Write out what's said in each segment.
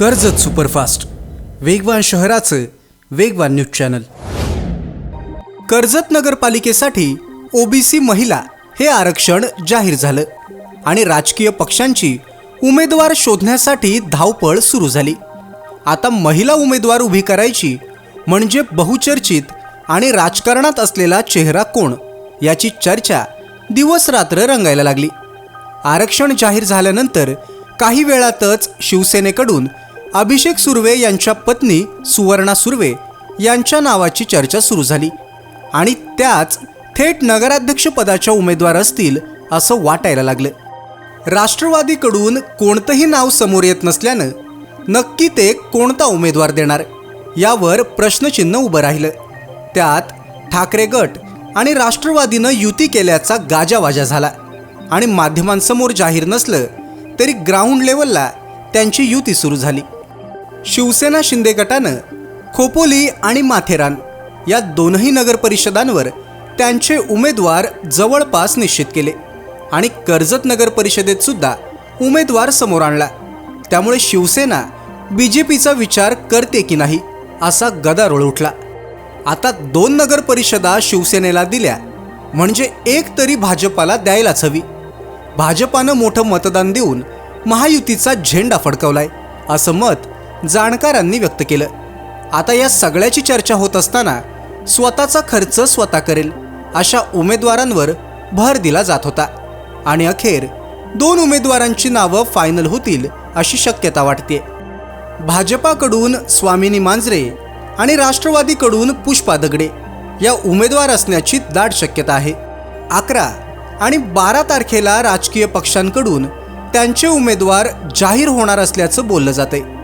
Karjat superfast. वेगवान शहराचं वेगवान न्यूज चॅनल. कर्जत नगरपालिकेसाठी ओबीसी महिला हे आरक्षण जाहीर झालं आणि राजकीय पक्षांची उमेदवार शोधण्यासाठी धावपळ सुरू झाली. आता महिला उमेदवार उभी करायची म्हणजे बहुचर्चित आणि राजकारणात असलेला चेहरा कोण याची चर्चा दिवस रात्र रंगायला लागली. आरक्षण जाहीर झाल्यानंतर काही वेळातच शिवसेनेकडून अभिषेक सुर्वे यांच्या पत्नी सुवर्णा सुर्वे यांच्या नावाची चर्चा सुरू झाली. आणि त्याच थेट नगराध्यक्षपदाच्या उमेदवार असतील असं वाटायला लागलं. राष्ट्रवादीकडून कोणतंही नाव समोर येत नसल्यानं नक्की ते कोणता उमेदवार देणार यावर प्रश्नचिन्ह उभं राहिलं. त्यात ठाकरे गट आणि राष्ट्रवादीनं युती केल्याचा गाजावाजा झाला. आणि माध्यमांसमोर जाहीर नसलं तरी ग्राउंड लेवलला त्यांची युती सुरू झाली. शिवसेना शिंदे गटानं खोपोली आणि माथेरान या दोनही नगरपरिषदांवर त्यांचे उमेदवार जवळपास निश्चित केले. आणि कर्जत नगर परिषदेत सुद्धा उमेदवार समोर आणला. त्यामुळे शिवसेना बी जे पीचा विचार करते की नाही असा गदारोळ उठला. आता दोन नगर परिषदा शिवसेनेला दिल्या म्हणजे एक तरी भाजपाला द्यायलाच हवी. भाजपानं मोठं मतदान देऊन महायुतीचा झेंडा फडकवलाय असं मत जाणकारांनी व्यक्त केलं. आता या सगळ्याची चर्चा होत असताना स्वतःचा खर्च स्वतः करेल अशा उमेदवारांवर भर दिला जात होता. आणि अखेर दोन उमेदवारांची नावं फायनल होतील अशी शक्यता वाटते. भाजपाकडून स्वामिनी मांजरे आणि राष्ट्रवादीकडून पुष्पा दगडे या उमेदवार असण्याची दाट शक्यता आहे. अकरा आणि बारा तारखेला राजकीय पक्षांकडून त्यांचे उमेदवार जाहीर होणार असल्याचं बोललं जाते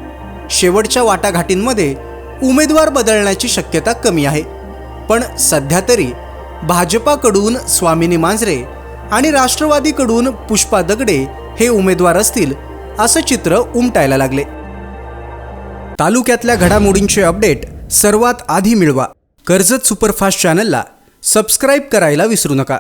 शेवटच्या वाटाघाटींमध्ये उमेदवार बदलण्याची शक्यता कमी आहे. पण सध्या तरी भाजपाकडून स्वामिनी मांजरे आणि राष्ट्रवादीकडून पुष्पा दगडे हे उमेदवार असतील असं चित्र उमटायला लागले. तालुक्यातल्या घडामोडींचे अपडेट सर्वात आधी मिळवा. कर्जत सुपरफास्ट चॅनलला सबस्क्राईब करायला विसरू नका.